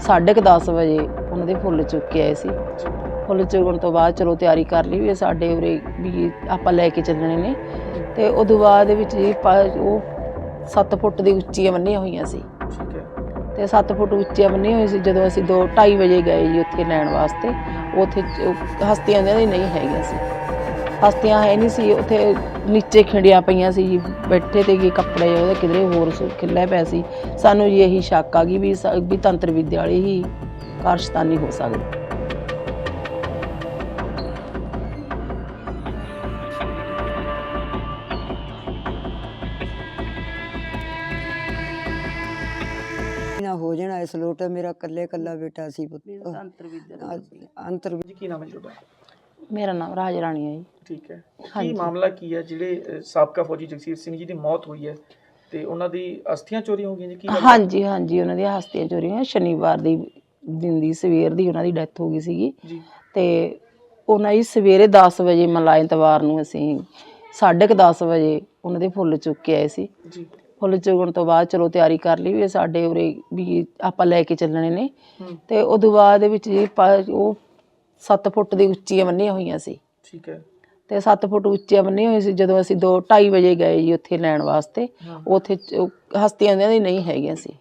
10:30 ਵਜੇ ਉਹਨਾਂ ਦੇ ਫੁੱਲ ਚੁੱਕ ਕੇ ਆਏ ਸੀ। ਫੁੱਲ ਚੁਗਣ ਤੋਂ ਬਾਅਦ ਚਲੋ ਤਿਆਰੀ ਕਰ ਲਈ ਵੀ ਸਾਡੇ ਉਰੇ ਵੀ ਆਪਾਂ ਲੈ ਕੇ ਚੱਲਣੇ ਨੇ। ਤੇ ਉਦੋਂ ਬਾਅਦ ਦੇ ਵਿੱਚ ਜੀ ਉਹ 7 ਫੁੱਟ ਦੀ ਉੱਚੀਆਂ ਬੰਨੀਆਂ ਹੋਈਆਂ ਸੀ। ਠੀਕ ਹੈ। ਤੇ 7 ਫੁੱਟ ਉੱਚੀਆਂ ਬੰਨੀਆਂ ਹੋਈਆਂ ਸੀ ਜਦੋਂ ਅਸੀਂ 2:30 ਵਜੇ ਗਏ ਜੀ ਉੱਥੇ ਲੈਣ ਵਾਸਤੇ। ਉੱਥੇ ਹਸਤੀਆਂ ਦੇ ਨਹੀਂ ਹੈਗੀਆਂ ਸੀ। ਹਸਤੀਆਂ ਹੈ ਨਹੀਂ ਸੀ ਉੱਥੇ ਨੀਚੇ ਖਿੰਡੀਆਂ ਪਈਆਂ ਸੀ ਜੀ ਬੈਠੇ ਤੇ ਕੀ ਕੱਪੜੇ ਉਹਦੇ ਕਿਧਰੇ ਹੋਰ ਖਿੱਲੇ ਪਏ ਸੀ। ਸਾਨੂੰ ਜੀ ਇਹੀ ਸ਼ੱਕ ਆ ਗਈ ਵੀ ਸ- ਵੀ ਤੰਤਰ ਵਿਦਿਆ ਵਾਲੀ ਹੀ ਕਾਰਸ਼ਤਾਨੀ ਹੋ ਸਕਦੀ। ਨਾ ਹੋ ਜਾਣਾ ਇਸ ਲੋਟ ਮੇਰਾ ਕੱਲੇ ਕੱਲਾ ਬੇਟਾ ਸੀ ਪੁੱਤ। ਤੰਤਰ ਵਿਦਿਆ ਅੰਤਰ ਕੀ ਨਾਮ ਹੈ ਜੀ ਤੁਹਾਡਾ? ਮੇਰਾ ਨਾਮ ਰਾਜ ਰਾਣੀ ਹੈ ਜੀ। ਠੀਕ ਹੈ। ਕੀ। ਮਾਮਲਾ ਕੀ ਹੈ? ਜਿਹੜੇ ਸਾਬਕਾ ਫੌਜੀ ਜਗਸੀਰ ਸਿੰਘ ਜੀ ਦੀ ਮੌਤ ਹੋਈ ਹੈ ਤੇ ਉਹਨਾਂ ਦੀ ਅਸਥੀਆਂ ਚੋਰੀ ਹੋ ਗਈਆਂ ਜੀ ਕੀ ਹੈ? ਹਾਂਜੀ ਹਾਂਜੀ ਉਹਨਾਂ ਦੀਆਂ ਹਸਤੀਆਂ ਚੋਰੀ ਹੋਈਆਂ। ਸ਼ਨੀਵਾਰ ਦੀ ਦਿਨ ਦੀ ਸਵੇਰ ਦੀ ਉਹਨਾਂ ਦੀ ਡੈਥ ਹੋ ਗਈ ਸੀਗੀ। ਜੀ। ਤੇ ਉਹਨਾਂ ਦੀ ਸਵੇਰੇ 10 ਵਜੇ ਮਲਾਈ ਐਤਵਾਰ ਨੂੰ ਅਸੀਂ 10:30 ਵਜੇ ਉਹਨਾਂ ਦੇ ਫੁੱਲ ਚੁੱਕ ਕੇ ਆਏ ਸੀ। ਜੀ। ਫੁੱਲ ਚੁਗਣ ਤੋਂ ਬਾਅਦ ਚਲੋ ਤਿਆਰੀ ਕਰ ਲਈ ਵੀ ਸਾਡੇ ਉਰੇ ਵੀ ਆਪਾਂ ਲੈ ਕੇ ਚੱਲਣੇ ਨੇ। ਹੂੰ। ਤੇ ਉਦੋਂ ਬਾਅਦ ਵਿੱਚ ਜੀ ਉਹ 7 ਫੁੱਟ ਦੀ ਉੱਚੀਆਂ ਬੰਨੀਆਂ ਹੋਈਆਂ ਸੀ। ਠੀਕ ਹੈ। ਤੇ 7 ਫੁੱਟ ਉੱਚੀਆਂ ਬੰਨੀਆਂ ਹੋਈਆਂ ਸੀ ਜਦੋਂ ਅਸੀਂ 2:30 ਵਜੇ ਗਏ ਜੀ ਉੱਥੇ ਲੈਣ ਵਾਸਤੇ। ਹਾਂ। ਉੱਥੇ ਚ- ਉਹ ਹਸਤੀਆਂ ਦੇ ਨਹੀਂ ਹੈਗੀਆਂ ਸੀ।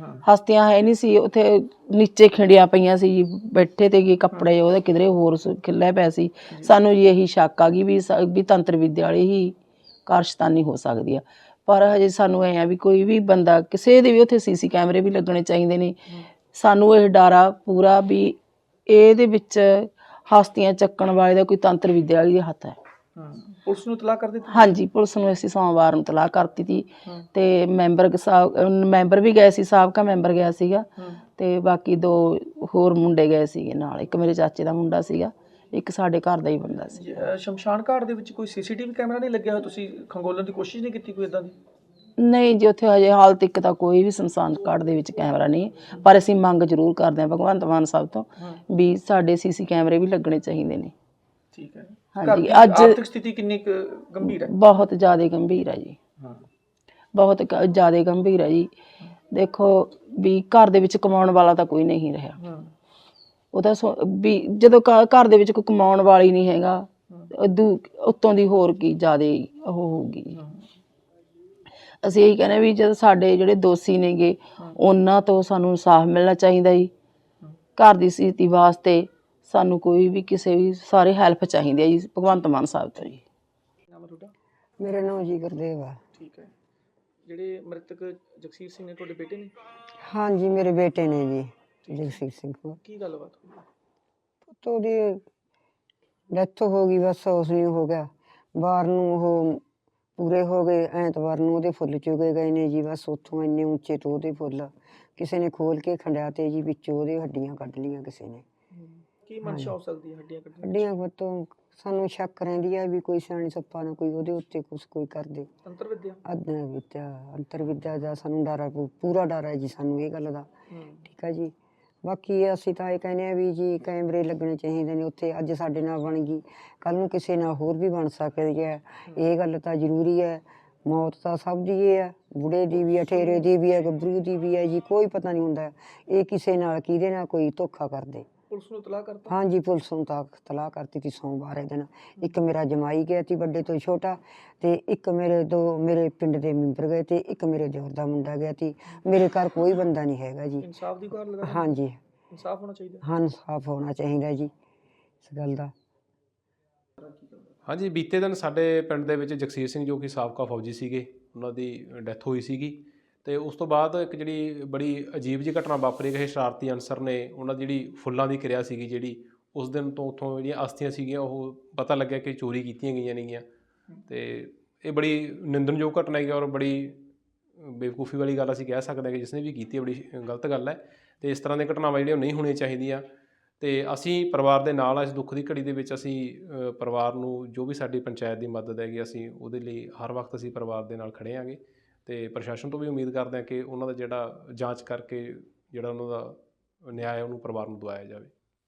ਹਾਂ। ਹਸਤੀਆਂ ਹੈ ਨਹੀਂ ਸੀ ਉੱਥੇ ਨੀਚੇ ਖਿੰਡੀਆਂ ਪਈਆਂ ਸੀ ਜੀ ਬੈਠੇ ਤੇ ਕੀ ਕੱਪੜੇ ਉਹਦੇ ਕਿਧਰੇ ਹੋਰ ਸੁ- ਖਿੱਲੇ ਪਏ ਸੀ। ਸਾਨੂੰ ਜੀ ਇਹੀ ਸ਼ੱਕ ਆ ਗਈ ਵੀ ਸ- ਵੀ ਤੰਤਰ ਵਿਦਿਆ ਵਾਲੀ ਹੀ ਕਾਰਸ਼ਤਾਨੀ ਹੋ ਸਕਦੀ ਆ। ਪਰ ਹਜੇ ਸਾਨੂੰ ਐ ਆ ਵੀ ਕੋਈ ਵੀ ਬੰਦਾ ਕਿਸੇ ਦੇ ਵੀ ਉੱਥੇ ਸੀਸੀ ਕੈਮਰੇ ਵੀ ਲੱਗਣੇ ਚਾਹੀਦੇ ਨੇ। ਸਾਨੂੰ ਇਹ ਡਾਰਾ ਪੂਰਾ ਵੀ ਇਹਦੇ ਵਿੱਚ ਹਸਤੀਆਂ ਚੱਕਣ ਵਾਲੇ ਦਾ ਕੋਈ ਤੰਤਰ ਵਿਦਿਆ ਵਾਲੀ ਦੇ ਹੱਥ ਹੈ। ਪੁਲਿਸ ਨੂੰ ਇਤਲਾਹ ਕਰ ਦਿੱਤੀ? ਹਾਂਜੀ ਪੁਲਿਸ ਨੂੰ ਅਸੀਂ ਸੋਮਵਾਰ ਨੂੰ ਤਲਾਹ ਕਰਤੀ ਸੀ। ਤੇ ਮੈਂਬਰ ਸਾਹਿਬ ਮੈਂਬਰ ਵੀ ਗਏ ਸੀ ਸਾਬਕਾ ਮੈਂਬਰ ਗਿਆ ਸੀਗਾ। ਤੇ ਬਾਕੀ ਦੋ ਹੋਰ ਮੁੰਡੇ ਗਏ ਸੀਗੇ ਨਾਲ ਇੱਕ ਮੇਰੇ ਚਾਚੇ ਦਾ ਮੁੰਡਾ ਸੀਗਾ ਇੱਕ ਸਾਡੇ ਘਰ ਦਾ ਹੀ ਬੰਦਾ ਸੀ। ਸ਼ਮਸ਼ਾਨ ਘਾਟ ਦੇ ਵਿੱਚ ਕੋਈ ਸੀਸੀਟੀਵੀ ਕੈਮਰਾ ਨਹੀਂ ਲੱਗਿਆ ਹੋਇਆ? ਤੁਸੀਂ ਖੰਗੋਲਣ ਦੀ ਕੋਸ਼ਿਸ਼ ਨਹੀਂ ਕੀਤੀ ਕੋਈ ਇਦਾਂ ਦੀ? ਨਹੀਂ ਜੀ ਉੱਥੇ ਹਜੇ ਹਾਲ ਤੱਕ ਤਾਂ ਕੋਈ ਵੀ ਸ਼ਮਸ਼ਾਨ ਘਾਟ ਦੇ ਵਿੱਚ ਕੈਮਰਾ ਨਹੀਂ ਹੈ। ਪਰ ਅਸੀਂ ਮੰਗ ਜ਼ਰੂਰ ਕਰਦੇ ਹਾਂ ਭਗਵੰਤ ਮਾਨ ਸਾਹਿਬ ਤੋਂ ਵੀ ਸਾਡੇ ਸੀਸੀ ਕੈਮਰੇ ਵੀ ਲੱਗਣੇ ਚਾਹੀਦੇ ਨੇ। ਠੀਕ ਹੈ ਹਾਂਜੀ, ਘਰ ਦੀ ਅੱਜ- ਆਰਥਿਕ ਸਥਿਤੀ ਕਿੰਨੀ ਕੁ ਗੰਭੀਰ ਹੈ? ਬਹੁਤ ਜ਼ਿਆਦਾ ਗੰਭੀਰ ਹੈ ਜੀ। ਹਾਂ। ਬਹੁਤ ਜ਼ਿਆਦਾ ਗੰਭੀਰ ਹੈ ਜੀ। ਦੇਖੋ ਵੀ ਘਰ ਦੇ ਵਿੱਚ ਕਮਾਉਣ ਵਾਲਾ ਤਾਂ ਕੋਈ ਨਹੀਂ ਰਿਹਾ। ਹਾਂ। ਉਹਦਾ ਸੋ- ਵੀ ਜਦੋਂ ਘ- ਘਰ ਦੇ ਵਿੱਚ ਕੋਈ ਕਮਾਉਣ ਵਾਲੀ ਨਹੀਂ ਹੈਗਾ ਉਦੋਂ ਉੱਤੋਂ ਦੀ ਹੋਰ ਕੀ ਜ਼ਿਆਦਾ ਉਹ ਹੋਊਗੀ। ਜੀ। ਹਾਂ। ਅਸੀਂ ਇਹੀ ਕਹਿੰਦੇ ਵੀ ਜਦ ਸਾਡੇ ਜਿਹੜੇ ਦੋਸ਼ੀ ਨੇਗੇ ਉਹਨਾਂ ਤੋਂ ਸਾਨੂੰ ਇਨਸਾਫ ਮਿਲਣਾ ਚਾਹੀਦਾ ਜੀ। ਘਰ ਦੀ ਸਥਿਤੀ ਵਾਸਤੇ ਸਾਨੂੰ ਕੋਈ ਵੀ ਕਿਸੇ ਵੀ ਸਾਰੇ ਹੈਲਪ ਚਾਹੀਦੀ ਹੈ ਜੀ ਭਗਵੰਤ ਮਾਨ ਸਾਹਿਬ ਤੋਂ ਜੀ। ਨਾਮ ਹੈ ਤੁਹਾਡਾ? ਮੇਰਾ ਨਾਮ ਜੀ ਗੁਰਦੇਵ ਆ। ਠੀਕ ਹੈ। ਜਿਹੜੇ ਮ੍ਰਿਤਕ ਜਗਸੀਰ ਸਿੰਘ ਨੇ ਤੁਹਾਡੇ ਬੇਟੇ ਨੇ? ਹਾਂਜੀ ਮੇਰੇ ਬੇਟੇ ਨੇ ਜੀ ਜਗਸੀਰ ਸਿੰਘ ਕੋਲ ਕੀ ਗੱਲਬਾਤ ਹੋਈ? ਪੁੱਤ ਉਹਦੀ ਡੈਥ ਹੋ ਗਈ ਬਸ ਉਸ ਨੂੰ ਹੋ ਗਿਆ। ਬਾਹਰ ਨੂੰ ਉਹ ਪੂਰੇ ਹੋ ਗਏ ਐਤਵਾਰ ਨੂੰ ਉਹਦੇ ਫੁੱਲ ਚੁਗੇ ਗਏ ਨੇ ਜੀ ਬਸ ਉੱਥੋਂ ਇੰਨੇ ਉੱਚੇ ਤੋਂ ਉਹਦੇ ਫੁੱਲ। ਕਿਸੇ ਨੇ ਖੋਲ ਕੇ ਖੰਡਿਆ ਤੇ ਜੀ ਵਿੱਚੋਂ ਉਹਦੇ ਹੱਡੀਆਂ ਕੱਢ ਲੀਆਂ ਕਿਸੇ ਨੇ। ਕੀ ਮਨਸ਼ਾ ਹੋ ਸਕਦੀ ਹੈ ਹੱਡੀਆਂ ਕੱਢਣ ਦੀ? ਹੱਡੀਆਂ ਵੱਤੋਂ ਸਾਨੂੰ ਸ਼ੱਕ ਰਹਿੰਦੀ ਆ ਵੀ ਕੋਈ ਸਿਆਣੀ ਸੱਪਾ ਨਾ ਕੋਈ ਉਹਦੇ ਉੱਤੇ ਕੁਛ ਕੋਈ ਕਰਦੇ। ਅੰਤਰ ਵਿਦਿਆ ਅਦਨਾ ਵਿਦਿਆ ਅੰਤਰ ਵਿਦਿਆ ਦਾ ਸਾਨੂੰ ਡਰ ਆ, ਪੂ- ਪੂਰਾ ਡਰ ਹੈ ਜੀ ਸਾਨੂੰ ਇਹ ਗੱਲ ਦਾ। ਹੂੰ। ਠੀਕ ਹੈ ਜੀ। ਬਾਕੀ ਅਸੀਂ ਤਾਂ ਇਹ ਕਹਿੰਦੇ ਆ ਵੀ ਜੀ ਕੈਮਰੇ ਲੱਗਣੇ ਚਾਹੀਦੇ ਨੇ, ਉੱਥੇ ਅੱਜ ਸਾਡੇ ਨਾਲ ਬਣ ਗਈ ਕੱਲ ਨੂੰ ਕਿਸੇ ਨਾਲ ਹੋਰ ਵੀ ਬਣ ਸਕਦੀ ਹੈ। ਇਹ ਗੱਲ ਤਾਂ ਜ਼ਰੂਰੀ ਹੈ। ਮੌਤ ਤਾਂ ਸਭ ਦੀ ਹੀ ਹੈ, ਬੁੜੇ ਦੀ ਵੀ ਹੈ, ਠੇਰੇ ਦੀ ਵੀ ਹੈ, ਗੱਭਰੂ ਦੀ ਵੀ ਹੈ ਜੀ, ਕੋਈ ਪਤਾ ਨਹੀਂ ਹੁੰਦਾ। ਇਹ ਕਿਸੇ ਨਾਲ, ਕਿਹਦੇ ਨਾਲ ਕੋਈ ਧੋਖਾ ਕਰਦੇ। ਪੁਲਿਸ ਨੂੰ ਇਤਲਾਹ ਕਰਤਾ? ਹਾਂਜੀ ਪੁਲਿਸ ਨੂੰ ਤਾਂ ਤਲਾਹ ਕਰਤੀ ਸੀ ਸੋਮਵਾਰ ਇਹ ਦਿਨ ਇੱਕ ਮੇਰਾ ਜਮਾਈ ਗਿਆ ਸੀ ਵੱਡੇ ਤੋਂ ਛੋਟਾ ਤੇ ਇੱਕ ਮੇਰੇ ਦੋ ਮੇਰੇ ਪਿੰਡ ਦੇ ਮੈਂਬਰ ਗਏ ਤੇ ਇੱਕ ਮੇਰੇ ਦਿਓਰ ਦਾ ਮੁੰਡਾ ਗਿਆ ਸੀ। ਮੇਰੇ ਘਰ ਕੋਈ ਬੰਦਾ ਨਹੀਂ ਹੈਗਾ ਜੀ। ਇਨਸਾਫ ਦੀ ਗੁਹਾਰ ਲਗਾ ਹਾਂਜੀ। ਇਨਸਾਫ ਹੋਣਾ ਚਾਹੀਦਾ? ਹਾਂ ਸਾਫ਼ ਹੋਣਾ ਚਾਹੀਦਾ ਜੀ ਇਸ ਗੱਲ ਦਾ। ਹਾਂਜੀ ਬੀਤੇ ਦਿਨ ਸਾਡੇ ਪਿੰਡ ਦੇ ਵਿੱਚ ਜਗਸੀਰ ਸਿੰਘ ਜੋ ਕਿ ਸਾਬਕਾ ਫੌਜੀ ਸੀਗੇ ਉਹਨਾਂ ਦੀ ਡੈਥ ਹੋਈ ਸੀਗੀ। ਤੇ ਉਸ ਤੋਂ ਬਾਅਦ ਇੱਕ ਜਿਹੜੀ ਬੜੀ ਅਜੀਬ ਜਿਹੀ ਘਟਨਾ ਵਾਪਰੀ ਗਈ ਸ਼ਰਾਰਤੀ ਅਨਸਰ ਨੇ ਉਹਨਾਂ ਦੀ ਜਿਹੜੀ ਫੁੱਲਾਂ ਦੀ ਕਿਰਿਆ ਸੀਗੀ ਜਿਹੜੀ, ਉਸ ਦਿਨ ਤੋਂ ਉੱਥੋਂ ਜਿਹੜੀਆਂ ਅਸਥੀਆਂ ਸੀਗੀਆਂ, ਉਹ ਪਤਾ ਲੱਗਿਆ ਕਿ ਚੋਰੀ ਕੀਤੀਆਂ ਗਈਆਂ ਨੇਗੀਆਂ। ਤੇ ਇਹ ਬੜੀ ਨਿੰਦਣਯੋਗ ਘਟਨਾ ਹੈਗੀ ਔਰ ਬੜੀ ਬੇਵਕੂਫੀ ਵਾਲੀ ਗੱਲ ਅਸੀਂ ਕਹਿ ਸਕਦੇ ਹਾਂ ਕਿ ਜਿਸਨੇ ਵੀ ਕੀਤੀ ਬੜੀ ਗਲਤ ਗੱਲ ਹੈ। ਤੇ ਇਸ ਤਰ੍ਹਾਂ ਦੀਆਂ ਘਟਨਾਵਾਂ ਜਿਹੜੀਆਂ ਨਹੀਂ ਹੋਣੀਆਂ ਚਾਹੀਦੀਆਂ। ਤੇ ਅਸੀਂ ਪਰਿਵਾਰ ਦੇ ਨਾਲ ਇਸ ਦੁੱਖ ਦੀ ਘੜੀ ਦੇ ਵਿੱਚ ਅਸੀਂ ਪਰਿਵਾਰ ਨੂੰ ਜੋ ਵੀ ਸਾਡੀ ਪੰਚਾਇਤ ਦੀ ਮਦਦ ਹੈਗੀ, ਅਸੀਂ ਉਹਦੇ ਲਈ ਹਰ ਵਕਤ ਅਸੀਂ ਪਰਿਵਾਰ ਦੇ ਨਾਲ ਖੜੇ ਆਂਗੇ ਤੇ ਪ੍ਰਸ਼ਾਸਨ ਤੋਂ ਵੀ ਉਮੀਦ ਕਰਦੇ ਹਾਂ ਕਿ ਉਹਨਾਂ ਦਾ ਜਿਹੜਾ ਜਾਂਚ ਕਰਕੇ ਜਿਹੜਾ ਉਹਨਾਂ ਦਾ ਨਿਆਂ ਹੈ ਉਹਨੂੰ ਪਰਿਵਾਰ ਨੂੰ ਦਵਾਇਆ ਜਾਵੇ।